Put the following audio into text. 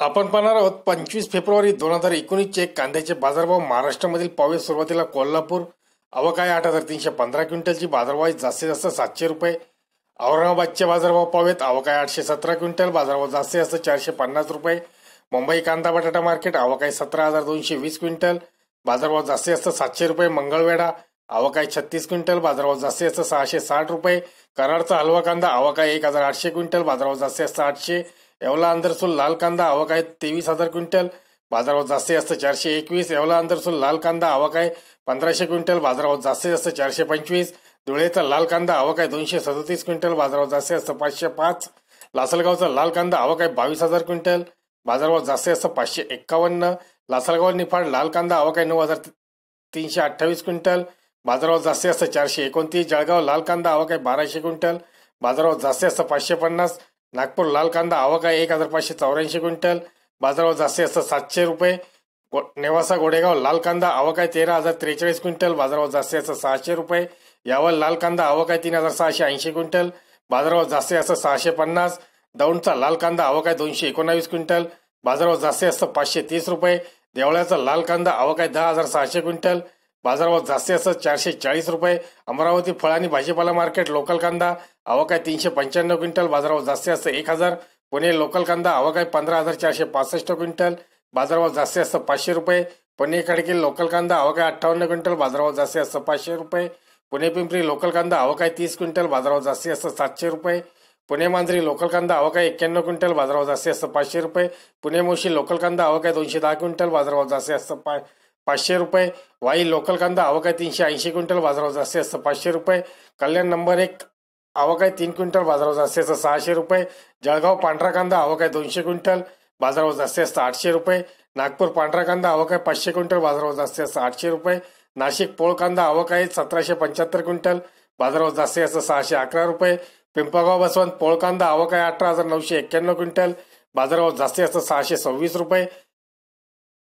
आपण पाहणार आहोत पंचवीस फेब्रुवारी दोन हजार एकोणीसचे कांद्याचे बाजारभाव महाराष्ट्रामधील पावे सुरुवातीला कोल्हापूर अवकाय आठ हजार तीनशे पंधरा क्विंटलची बाजारभाव जास्तीत जास्त सातशे रुपये. औरंगाबादचे बाजारभाव पावेत अवकाय आठशे सतरा क्विंटल बाजारभाव जास्तीत जास्त चारशे पन्नास रुपये. मुंबई कांदा बटाटा मार्केट अवकाय सतरा हजार दोनशे वीस क्विंटल बाजारभाव जास्तीत जास्त सातशे रुपये. मंगळवेढा अवकाय छत्तीस क्विंटल बाजारभाव जास्तीत जास्त सहाशे साठ रुपये. कराडचा हलवा कांदा अवकाय एक हजार आठशे क्विंटल बाजारभाव जास्तीत जास्त आठशे. येवला अंदरसूल लाल कांदा आवक आहे तेवीस हजार क्विंटल. बाजारावर जास्तीत जास्त चारशे एकवीस. येवला अंदरसूल लाल कांदा आवक आहे पंधराशे क्विंटल. बाजारावर जास्तीत जास्त चारशे पंचवीस. धुळेचा लाल कांदा आवक आहे दोनशे सदतीस क्विंटल. बाजारावर जास्तीत जास्त पाचशे पाच. लासलगावचा लाल कांदा आवक आहे बावीस हजार क्विंटल. बाजारावर जास्तीत जास्त पाचशे एक्कावन्न. लासलगाव निफाड लाल कांदा आवक आहे नऊ हजार तीनशे अठ्ठावीस क्विंटल. बाजारावर जास्तीत जास्त चारशे एकोणतीस. जळगाव लाल कांदा आवक आहे बाराशे क्विंटल. बाजारावर जास्तीत जास्त पाचशे पन्नास. नागपूर लाल कांदा आवक आहे एक हजार पाचशे चौऱ्याऐंशी क्विंटल. बाजारावर जास्तीत जास्त सातशे रुपये. नेवासा गोडेगाव लाल कांदा आवक आहे तेरा हजार त्रेचाळीस क्विंटल. बाजारावर जास्तीत जास्त सहाशे रुपये. यावर लाल कांदा आवक आहे तीन हजार सहाशे ऐंशी क्विंटल. बाजारावर जास्तीत जास्त सहाशे पन्नास. दौंडचा लाल कांदा आवक आहे दोनशे एकोणावीस क्विंटल. बाजारावर जास्तीत जास्त पाचशे तीस रुपये. देवळ्याचा लाल कांदा आवक आहे दहा हजार सहाशे क्विंटल. बाजारभाव जास्तीत जास्त चारशे चाळीस रुपये. अमरावती फळ आणि भाजीपाला मार्केट लोकल कांदा आवक आहे तीनशे पंच्याण्णव क्विंटल बाजारभाव जास्तीत जास्त एक हजार. पुणे लोकल कांदा आवक आहे पंधरा हजार चारशे पासष्ट क्विंटल बाजारभाव जास्तीत जास्त पाचशे रुपये. पुणे खडकी लोकल कांदा आवक आहे अठ्ठावन्न क्विंटल बाजारभाव जास्तीत जास्त पाचशे रुपये. पुणे पिंपरी लोकल कांदा आवक आहे तीस क्विंटल बाजारभाव जास्तीत जास्त सातशे रुपये. पुणे मांजरी लोकल कांदा आवक आहे एक्क्याण्णव क्विंटल बाजारभाव जास्तीत जास्त पाचशे रुपये. पुणे मोशी लोकल कांदा आवक आहे दोनशे दहा क्विंटल बाजारभाव जास्तीत जास्त पा पाचशे रुपये. वाई लोकल कांदा आवक आहे तीनशे ऐंशी क्विंटल बाजारावर जास्ती असतं पाचशे रुपये. कल्याण नंबर एक आवक आहे तीन क्विंटल बाजारावर जास्ती असतं सहाशे रुपये. जळगाव पांढरा कांदा आवक आहे दोनशे क्विंटल बाजारावर जास्तीत जास्त आठशे रुपये. नागपूर पांढरा कांदा आवक आहे पाचशे क्विंटल बाजारावर जास्ती असतं आठशे रुपये. नाशिक पोळ कांदा आवक आहे सतराशे पंच्याहत्तर क्विंटल बाजारावर जास्तीत जास्त सहाशे अकरा रुपये. पिंपळगाव बसवंत पोळ कांदा आवक आहे अठरा हजार नऊशे एक्क्याण्णव क्विंटल बाजारावर जास्ती जास्त सहाशे सव्वीस रुपये.